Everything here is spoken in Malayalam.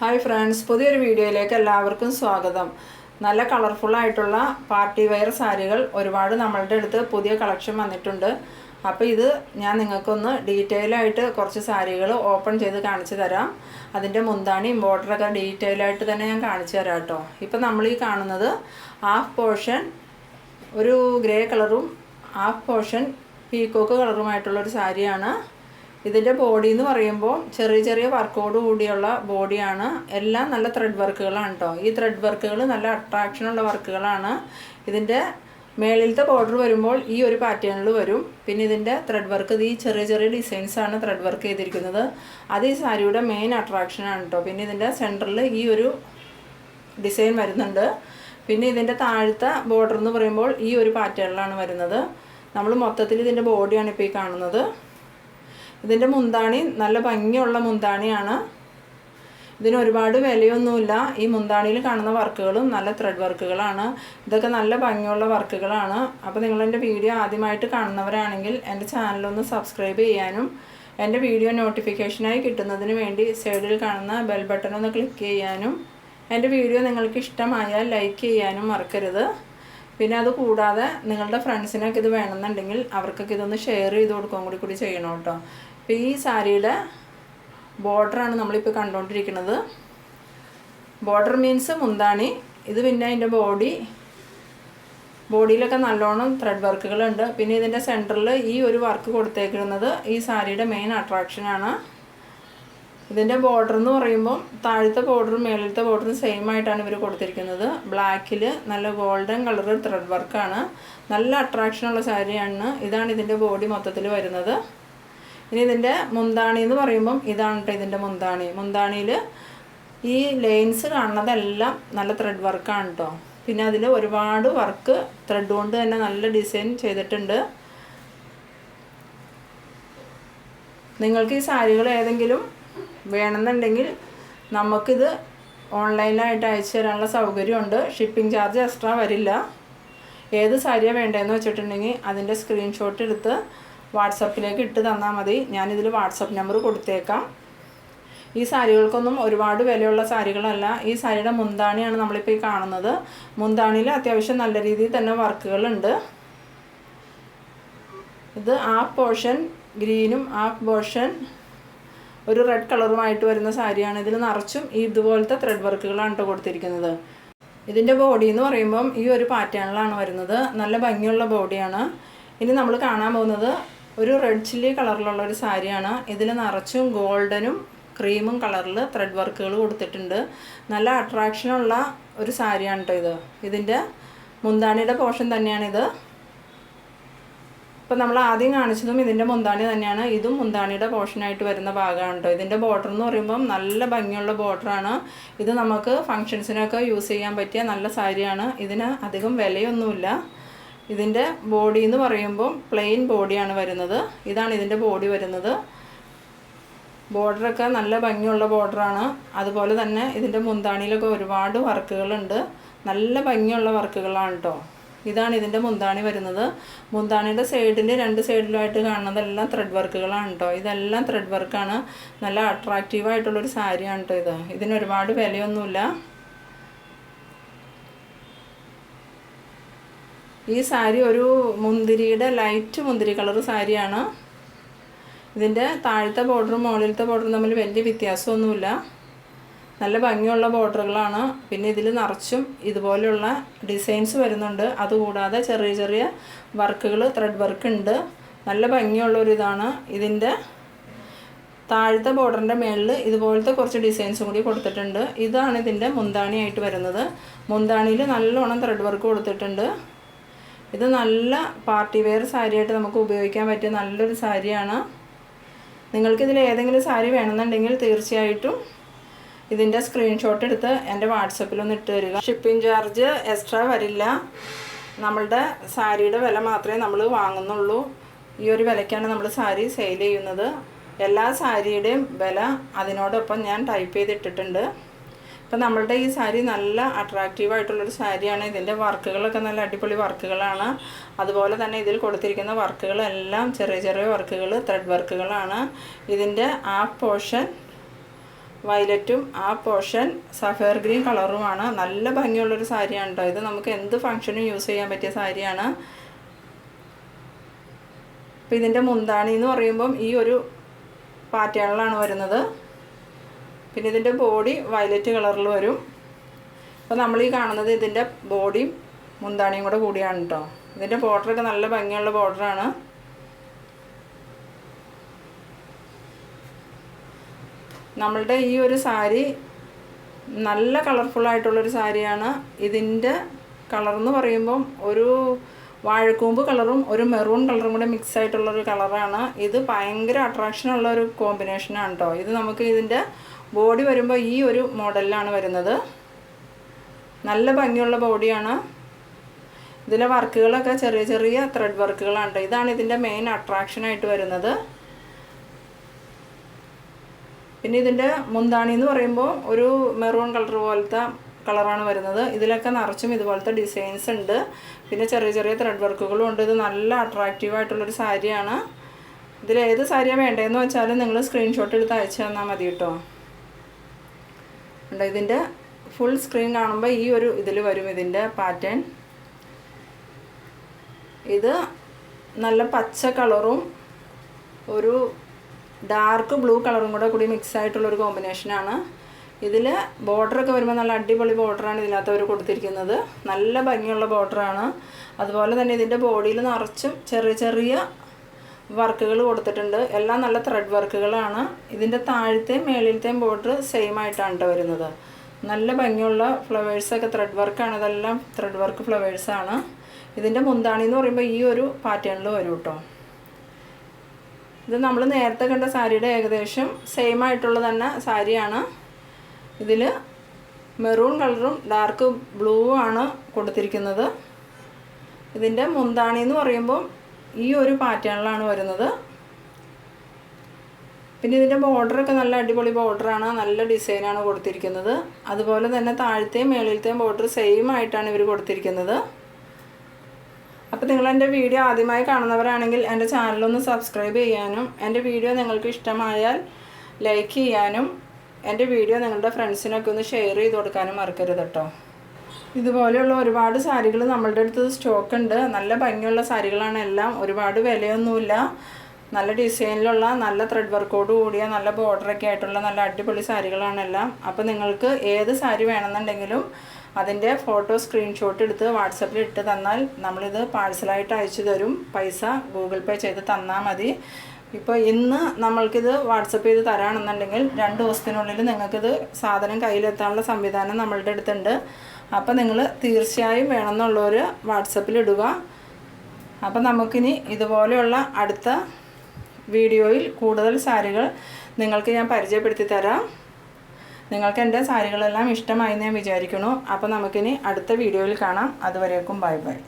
ഹായ് ഫ്രണ്ട്സ് പുതിയൊരു വീഡിയോയിലേക്ക് എല്ലാവർക്കും സ്വാഗതം. നല്ല കളർഫുൾ ആയിട്ടുള്ള പാർട്ടി വെയർ സാരികൾ ഒരുപാട് നമ്മളുടെ അടുത്ത് പുതിയ കളക്ഷൻ വന്നിട്ടുണ്ട്. അപ്പോൾ ഇത് ഞാൻ നിങ്ങൾക്കൊന്ന് ഡീറ്റെയിൽ ആയിട്ട് കുറച്ച് സാരികൾ ഓപ്പൺ ചെയ്ത് കാണിച്ചു തരാം. അതിന്റെ മുന്താണിയും ബോർഡറൊക്കെ ഡീറ്റെയിൽ ആയിട്ട് തന്നെ ഞാൻ കാണിച്ചു തരാം കേട്ടോ. ഇപ്പം നമ്മൾ ഈ കാണുന്നത് ഹാഫ് പോർഷൻ ഒരു ഗ്രേ കളറും ഹാഫ് പോർഷൻ പീക്കോക്ക് കളറുമായിട്ടുള്ളൊരു സാരിയാണ്. ഇതിന്റെ ബോഡി എന്ന് പറയുമ്പോൾ ചെറിയ ചെറിയ വർക്കോട് കൂടിയുള്ള ബോഡിയാണ് എല്ലാം നല്ല ത്രെഡ് വർക്കുകളാണ് കേട്ടോ ഈ ത്രെഡ് വർക്കുകൾ നല്ല അട്രാക്ഷനുള്ള വർക്കുകളാണ് ഇതിന്റെ മേളിലത്തെ ബോർഡർ വരുമ്പോൾ ഈ ഒരു പാറ്റേണിൽ വരും. പിന്നെ ഇതിന്റെ ത്രെഡ് വർക്ക് ഈ ചെറിയ ചെറിയ ഡിസൈൻസാണ് ത്രെഡ് വർക്ക് ചെയ്തിരിക്കുന്നത്. അത് ഈ സാരിയുടെ മെയിൻ അട്രാക്ഷനാണ് കേട്ടോ പിന്നെ ഇതിന്റെ സെന്ററിൽ ഈ ഒരു ഡിസൈൻ വരുന്നുണ്ട്. പിന്നെ ഇതിന്റെ താഴത്തെ ബോർഡർ എന്ന് പറയുമ്പോൾ ഈ ഒരു പാറ്റേണിലാണ് വരുന്നത്. നമ്മൾ മൊത്തത്തിൽ ഇതിന്റെ ബോഡിയാണ് ഇപ്പോൾ ഈ കാണുന്നത്. ഇതിന്റെ മുന്താണി നല്ല ഭംഗിയുള്ള മുന്താണിയാണ്. ഇതിന് ഒരുപാട് വിലയൊന്നുമില്ല. ഈ മുന്താണിയിൽ കാണുന്ന വർക്കുകളും നല്ല ത്രെഡ് വർക്കുകളാണ്. ഇതൊക്കെ നല്ല ഭംഗിയുള്ള വർക്കുകളാണ്. അപ്പോൾ നിങ്ങളെന്റെ വീഡിയോ ആദ്യമായിട്ട് കാണുന്നവരാണെങ്കിൽ എന്റെ ചാനലൊന്ന് സബ്സ്ക്രൈബ് ചെയ്യാനും എന്റെ വീഡിയോ നോട്ടിഫിക്കേഷനായി കിട്ടുന്നതിന് വേണ്ടി സൈഡിൽ കാണുന്ന ബെൽ ബട്ടൺ ഒന്ന് ക്ലിക്ക് ചെയ്യാനും എന്റെ വീഡിയോ നിങ്ങൾക്ക് ഇഷ്ടമായാൽ ലൈക്ക് ചെയ്യാനും മറക്കരുത്. പിന്നെ അത് കൂടാതെ നിങ്ങളുടെ ഫ്രണ്ട്സിനൊക്കെ ഇത് വേണമെന്നുണ്ടെങ്കിൽ അവർക്കൊക്കെ ഇതൊന്ന് ഷെയർ ചെയ്ത് കൊടുക്കുകയും കൂടി കൂടി ചെയ്യണം കേട്ടോ. അപ്പോൾ ഈ സാരിയുടെ ബോർഡറാണ് നമ്മളിപ്പോൾ കണ്ടുകൊണ്ടിരിക്കുന്നത് ബോർഡർ മീൻസ് മുന്താണി. ഇത് പിന്നെ അതിന്റെ ബോഡി. ബോഡിയിലൊക്കെ നല്ലോണം ത്രെഡ് വർക്കുകളുണ്ട്. പിന്നെ ഇതിന്റെ സെന്ററിൽ ഈ ഒരു വർക്ക് കൊടുത്തേക്കുന്നത് ഈ സാരിയുടെ മെയിൻ അട്രാക്ഷനാണ് ഇതിന്റെ ബോർഡർ എന്ന് പറയുമ്പോൾ താഴത്തെ ബോർഡറും മേളിലത്തെ ബോർഡറും സെയിം ആയിട്ടാണ് ഇവർ കൊടുത്തിരിക്കുന്നത്. ബ്ലാക്കിൽ നല്ല ഗോൾഡൻ കളർ ത്രെഡ് വർക്കാണ് നല്ല അട്രാക്ഷനുള്ള സാരിയാണ് ഇതാണ് ഇതിന്റെ ബോഡി മൊത്തത്തിൽ വരുന്നത്. ഇനി ഇതിന്റെ മുന്താണി എന്ന് പറയുമ്പം ഇതാണ് കേട്ടോ ഇതിന്റെ മുന്താണി. മുന്താണിയിൽ ഈ ലൈൻസ് കാണുന്നതെല്ലാം നല്ല ത്രെഡ് വർക്കാണ് കേട്ടോ പിന്നെ അതിൽ ഒരുപാട് വർക്ക് ത്രെഡ് കൊണ്ട് തന്നെ നല്ല ഡിസൈൻ ചെയ്തിട്ടുണ്ട്. നിങ്ങൾക്ക് ഈ സാരികൾ ഏതെങ്കിലും വേണമെന്നുണ്ടെങ്കിൽ നമുക്കിത് ഓൺലൈനായിട്ട് അയച്ചു തരാനുള്ള സൗകര്യമുണ്ട്. ഷിപ്പിംഗ് ചാർജ് എക്സ്ട്രാ വരില്ല. ഏത് സാരിയാണ് വേണ്ടതെന്ന് വെച്ചിട്ടുണ്ടെങ്കിൽ അതിന്റെ സ്ക്രീൻഷോട്ട് എടുത്ത് വാട്സപ്പിലേക്ക് ഇട്ട് തന്നാൽ മതി. ഞാനിതിൽ വാട്സപ്പ് നമ്പർ കൊടുത്തേക്കാം. ഈ സാരികൾക്കൊന്നും ഒരുപാട് വിലയുള്ള സാരികളല്ല. ഈ സാരിയുടെ മുന്താണിയാണ് നമ്മളിപ്പോൾ ഈ കാണുന്നത്. മുന്താണിയിൽ അത്യാവശ്യം നല്ല രീതിയിൽ തന്നെ വർക്കുകളുണ്ട്. ഇത് ആ പോർഷൻ ഗ്രീനും ആ പോർഷൻ ഒരു റെഡ് കളറുമായിട്ട് വരുന്ന സാരിയാണ്. ഇതിൽ നിറച്ചും ഈ ഇതുപോലത്തെ ത്രെഡ് വർക്കുകളാണ് കേട്ടോ കൊടുത്തിരിക്കുന്നത്. ഇതിന്റെ ബോഡി എന്ന് പറയുമ്പം ഈ ഒരു പാറ്റേണിലാണ് വരുന്നത്. നല്ല ഭംഗിയുള്ള ബോഡിയാണ് ഇനി നമ്മൾ കാണാൻ പോകുന്നത് ഒരു റെഡ് ചില്ലി കളറിലുള്ള ഒരു സാരിയാണ്. ഇതിൽ നിറച്ചും ഗോൾഡനും ക്രീമും കളറിൽ ത്രെഡ് വർക്കുകൾ കൊടുത്തിട്ടുണ്ട്. നല്ല അട്രാക്ഷനുള്ള ഒരു സാരിയാണ് കേട്ടോ ഇത്. ഇതിന്റെ മുന്താണിയുടെ പോർഷൻ തന്നെയാണിത് ഇപ്പം നമ്മൾ ആദ്യം കാണിച്ചതും ഇതിന്റെ മുന്താണി തന്നെയാണ്. ഇതും മുന്താണിയുടെ പോർഷനായിട്ട് വരുന്ന ഭാഗമാണ് കേട്ടോ ഇതിന്റെ ബോർഡർ എന്ന് പറയുമ്പം നല്ല ഭംഗിയുള്ള ബോർഡറാണ് ഇത് നമുക്ക് ഫങ്ഷൻസിനൊക്കെ യൂസ് ചെയ്യാൻ പറ്റിയ നല്ല സാരിയാണ്. ഇതിന് അധികം വിലയൊന്നുമില്ല. ഇതിന്റെ ബോഡി എന്ന് പറയുമ്പോൾ പ്ലെയിൻ ബോഡിയാണ് വരുന്നത്. ഇതാണ് ഇതിന്റെ ബോഡി വരുന്നത്. ബോർഡറൊക്കെ നല്ല ഭംഗിയുള്ള ബോർഡറാണ് അതുപോലെ തന്നെ ഇതിന്റെ മുന്താണിയിലൊക്കെ ഒരുപാട് വർക്കുകളുണ്ട് നല്ല ഭംഗിയുള്ള വർക്കുകളാണ് കേട്ടോ ഇതാണ് ഇതിന്റെ മുന്താണി വരുന്നത്. മുന്താണിയുടെ സൈഡിൽ രണ്ട് സൈഡിലുമായിട്ട് കാണുന്നതെല്ലാം ത്രെഡ് വർക്കുകളാണ് കേട്ടോ ഇതെല്ലാം ത്രെഡ് വർക്കാണ് നല്ല അട്രാക്റ്റീവായിട്ടുള്ളൊരു സാരിയാണ് കേട്ടോ ഇത്. ഇതിന് ഒരുപാട് വിലയൊന്നുമില്ല. ഈ സാരി ഒരു മുന്തിരിയുടെ ലൈറ്റ് മുന്തിരി കളർ സാരിയാണ്. ഇതിന്റെ താഴത്തെ ബോർഡറും മുകളിലത്തെ ബോർഡറും തമ്മിൽ വലിയ വ്യത്യാസമൊന്നുമില്ല. നല്ല ഭംഗിയുള്ള ബോർഡറുകളാണ് പിന്നെ ഇതിൽ നിറച്ചും ഇതുപോലെയുള്ള ഡിസൈൻസ് വരുന്നുണ്ട്. അതുകൂടാതെ ചെറിയ ചെറിയ വർക്കുകൾ ത്രെഡ് വർക്ക് ഉണ്ട്. നല്ല ഭംഗിയുള്ള ഒരു ഇതാണ് ഇതിന്റെ താഴത്തെ ബോർഡറിന്റെ മേളിൽ ഇതുപോലത്തെ കുറച്ച് ഡിസൈൻസും കൂടി കൊടുത്തിട്ടുണ്ട്. ഇതാണ് ഇതിന്റെ മുന്താണിയായിട്ട് വരുന്നത്. മുന്താണിയിൽ നല്ലോണം ത്രെഡ് വർക്ക് കൊടുത്തിട്ടുണ്ട്. ഇത് നല്ല പാർട്ടി വെയർ സാരിയായിട്ട് നമുക്ക് ഉപയോഗിക്കാൻ പറ്റിയ നല്ലൊരു സാരിയാണ്. നിങ്ങൾക്കിതിൽ ഏതെങ്കിലും സാരി വേണമെന്നുണ്ടെങ്കിൽ തീർച്ചയായിട്ടും ഇതിന്റെ സ്ക്രീൻഷോട്ട് എടുത്ത് എന്റെ വാട്സപ്പിലൊന്ന് ഇട്ട് തരിക. ഷിപ്പിംഗ് ചാർജ് എക്സ്ട്രാ വരില്ല. നമ്മളുടെ സാരിയുടെ വില മാത്രമേ നമ്മൾ വാങ്ങുന്നുള്ളൂ. ഈ ഒരു വിലയ്ക്കാണ് നമ്മൾ സാരി സെയിൽ ചെയ്യുന്നത്. എല്ലാ സാരിയുടെയും വില അതിനോടൊപ്പം ഞാൻ ടൈപ്പ് ചെയ്തിട്ടിട്ടുണ്ട്. ഇപ്പം നമ്മളുടെ ഈ സാരി നല്ല അട്രാക്റ്റീവ് ആയിട്ടുള്ളൊരു സാരിയാണ്. ഇതിന്റെ വർക്കുകളൊക്കെ നല്ല അടിപൊളി വർക്കുകളാണ്. അതുപോലെ തന്നെ ഇതിൽ കൊടുത്തിരിക്കുന്ന വർക്കുകളെല്ലാം ചെറിയ ചെറിയ വർക്കുകൾ ത്രെഡ് വർക്കുകളാണ്. ഇതിന്റെ ആ പോർഷൻ വയലറ്റും ആ പോർഷൻ സഫയർ ഗ്രീൻ കളറുമാണ് നല്ല ഭംഗിയുള്ളൊരു സാരിയാണ് കേട്ടോ ഇത്. നമുക്ക് എന്ത് ഫങ്ഷനും യൂസ് ചെയ്യാൻ പറ്റിയ സാരിയാണ്. അപ്പം ഇതിന്റെ മുന്താണി എന്ന് പറയുമ്പം ഈ ഒരു പാറ്റേണിലാണ് വരുന്നത്. പിന്നെ ഇതിന്റെ ബോഡി വയലറ്റ് കളറിൽ വരും. അപ്പോൾ നമ്മൾ ഈ കാണുന്നത് ഇതിന്റെ ബോഡിയും മുന്താണിയും കൂടെ കൂടിയാണ് കേട്ടോ ഇതിന്റെ ബോർഡറൊക്കെ നല്ല ഭംഗിയുള്ള ബോർഡറാണ് നമ്മളുടെ ഈ ഒരു സാരി നല്ല കളർഫുള്ളായിട്ടുള്ളൊരു സാരിയാണ്. ഇതിന്റെ കളർ എന്ന് പറയുമ്പം ഒരു വാഴക്കൂമ്പ് കളറും ഒരു മെറൂൺ കളറും കൂടെ മിക്സ് ആയിട്ടുള്ളൊരു കളറാണ് ഇത് ഭയങ്കര അട്രാക്ഷൻ ഉള്ള ഒരു കോമ്പിനേഷനാണ് കേട്ടോ ഇത് നമുക്ക് ഇതിന്റെ ബോഡി വരുമ്പോൾ ഈ ഒരു മോഡലിലാണ് വരുന്നത്. നല്ല ഭംഗിയുള്ള ബോഡിയാണ്. ഇതിലെ വർക്കുകളൊക്കെ ചെറിയ ചെറിയ ത്രെഡ് വർക്കുകളാണ് ഇതാണ് ഇതിന്റെ മെയിൻ അട്രാക്ഷനായിട്ട് വരുന്നത്. പിന്നെ ഇതിന്റെ മുന്താണി എന്ന് പറയുമ്പോൾ ഒരു മെറൂൺ കളർ പോലത്തെ കളറാണ് വരുന്നത്. ഇതിലൊക്കെ നിറച്ചും ഇതുപോലത്തെ ഡിസൈൻസ് ഉണ്ട്. പിന്നെ ചെറിയ ചെറിയ ത്രെഡ് വർക്കുകളും ഉണ്ട്. ഇത് നല്ല അട്രാക്റ്റീവ് ആയിട്ടുള്ളൊരു സാരിയാണ്. ഇതിൽ ഏത് സാരിയാണ് വേണ്ടതെന്ന് വെച്ചാൽ നിങ്ങൾ സ്ക്രീൻഷോട്ട് എടുത്ത് അയച്ചു തന്നാൽ മതി കേട്ടോ ഉണ്ട് ഇതിന്റെ ഫുൾ സ്ക്രീൻ കാണുമ്പോൾ ഈ ഒരു ഇതിൽ വരും ഇതിന്റെ പാറ്റേൺ ഇത് നല്ല പച്ച കളറും ഒരു ഡാർക്ക് ബ്ലൂ കളറും കൂടെ കൂടി മിക്സ് ആയിട്ടുള്ളൊരു കോമ്പിനേഷനാണ് ഇതിൽ ബോർഡറൊക്കെ വരുമ്പോൾ നല്ല അടിപൊളി ബോർഡറാണ് ഇതിനകത്ത് അവർ കൊടുത്തിരിക്കുന്നത്. നല്ല ഭംഗിയുള്ള ബോർഡറാണ് അതുപോലെ തന്നെ ഇതിന്റെ ബോഡിയിൽ നിറച്ചും ചെറിയ ചെറിയ വർക്കുകൾ കൊടുത്തിട്ടുണ്ട്. എല്ലാം നല്ല ത്രെഡ് വർക്കുകളാണ്. ഇതിന്റെ താഴത്തെയും മേളിലത്തെയും ബോർഡർ സെയിം ആയിട്ടാണ് കേട്ടോ വരുന്നത്. നല്ല ഭംഗിയുള്ള ഫ്ലവേഴ്സൊക്കെ ത്രെഡ് വർക്കാണ് ഇതെല്ലാം ത്രെഡ് വർക്ക് ഫ്ലവേഴ്സാണ് ഇതിന്റെ മുന്താണി എന്ന് പറയുമ്പോൾ ഈ ഒരു പാറ്റേണിൽ വരും കേട്ടോ ഇത് നമ്മൾ നേരത്തെ കണ്ട സാരിയുടെ ഏകദേശം സെയിം ആയിട്ടുള്ള തന്നെ സാരിയാണ്. ഇതിൽ മെറൂൺ കളറും ഡാർക്ക് ബ്ലൂ ആണ് കൊടുത്തിരിക്കുന്നത്. ഇതിന്റെ മുന്താണി എന്ന് പറയുമ്പോൾ ഈ ഒരു പാറ്റേണിലാണ് വരുന്നത്. പിന്നെ ഇതിന്റെ ബോർഡറൊക്കെ നല്ല അടിപൊളി ബോർഡറാണ്. നല്ല ഡിസൈനാണ് കൊടുത്തിരിക്കുന്നത്. അതുപോലെ തന്നെ താഴത്തെയും മേളിലത്തെയും ബോർഡർ സെയിം ആയിട്ടാണ് ഇവർ കൊടുത്തിരിക്കുന്നത്. അപ്പോൾ നിങ്ങൾ എന്റെ വീഡിയോ ആദ്യമായി കാണുന്നവരാണെങ്കിൽ എന്റെ ചാനലൊന്ന് സബ്സ്ക്രൈബ് ചെയ്യാനും എന്റെ വീഡിയോ നിങ്ങൾക്ക് ഇഷ്ടമായാൽ ലൈക്ക് ചെയ്യാനും എന്റെ വീഡിയോ നിങ്ങളുടെ ഫ്രണ്ട്സിനൊക്കെ ഒന്ന് ഷെയർ ചെയ്ത് കൊടുക്കാനും മറക്കരുത് കേട്ടോ ഇതുപോലെയുള്ള ഒരുപാട് സാരികൾ നമ്മളുടെ അടുത്ത് സ്റ്റോക്ക് ഉണ്ട് നല്ല ഭംഗിയുള്ള സാരികളാണ് എല്ലാം. ഒരുപാട് വിലയൊന്നുമില്ല. നല്ല ഡിസൈനിലുള്ള നല്ല ത്രെഡ് വർക്കോട് കൂടിയ നല്ല ബോർഡറൊക്കെ ആയിട്ടുള്ള നല്ല അടിപൊളി സാരികളാണ് എല്ലാം. അപ്പോൾ നിങ്ങൾക്ക് ഏത് സാരി വേണമെന്നുണ്ടെങ്കിലും അതിന്റെ ഫോട്ടോ സ്ക്രീൻഷോട്ട് എടുത്ത് വാട്സപ്പിൽ ഇട്ട് തന്നാൽ നമ്മളിത് പാഴ്സലായിട്ട് അയച്ചു തരും. പൈസ ഗൂഗിൾ പേ ചെയ്ത് തന്നാൽ മതി. ഇപ്പോൾ ഇന്ന് നമ്മൾക്കിത് വാട്സപ്പ് ചെയ്ത് തരാണെന്നുണ്ടെങ്കിൽ രണ്ട് ദിവസത്തിനുള്ളിൽ നിങ്ങൾക്കിത് സാധനം കയ്യിലെത്താനുള്ള സംവിധാനം നമ്മളുടെ അടുത്തുണ്ട്. അപ്പോൾ നിങ്ങൾ തീർച്ചയായും വേണമെന്നുള്ളവർ വാട്സപ്പിൽ ഇടുക. അപ്പോൾ നമുക്കിനി ഇതുപോലെയുള്ള അടുത്ത വീഡിയോയിൽ കൂടുതൽ സാരികൾ നിങ്ങൾക്ക് ഞാൻ പരിചയപ്പെടുത്തി തരാം. നിങ്ങൾക്ക് എന്റെ സാരികളെല്ലാം ഇഷ്ടമായി ഞാൻ വിചാരിക്കുന്നു. അപ്പോൾ നമുക്കിനി അടുത്ത വീഡിയോയിൽ കാണാം. അതുവരേക്കും ബൈ ബൈ.